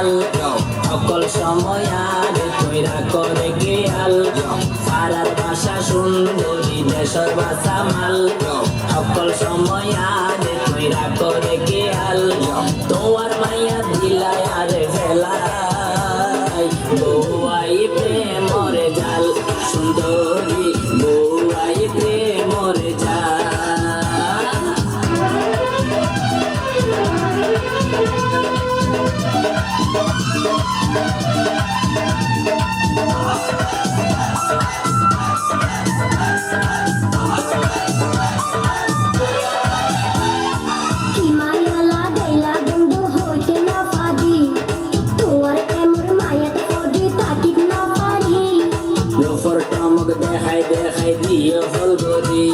খেয়াল সকল সময় আর তৈরা করে খেয়াল। সারার ভাষা সুন্দরী দেশর ভাষা মাল। সকল সময় আর তৈরা করে খেয়াল। তোমার মাইয়া দিলা দেখাই দেখাই দিয়ে হল গরি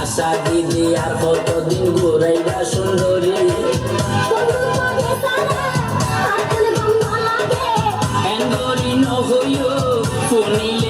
আশা দিদি আর কতদিন ঘুরাইবা সুন্দরী। ফুনিলে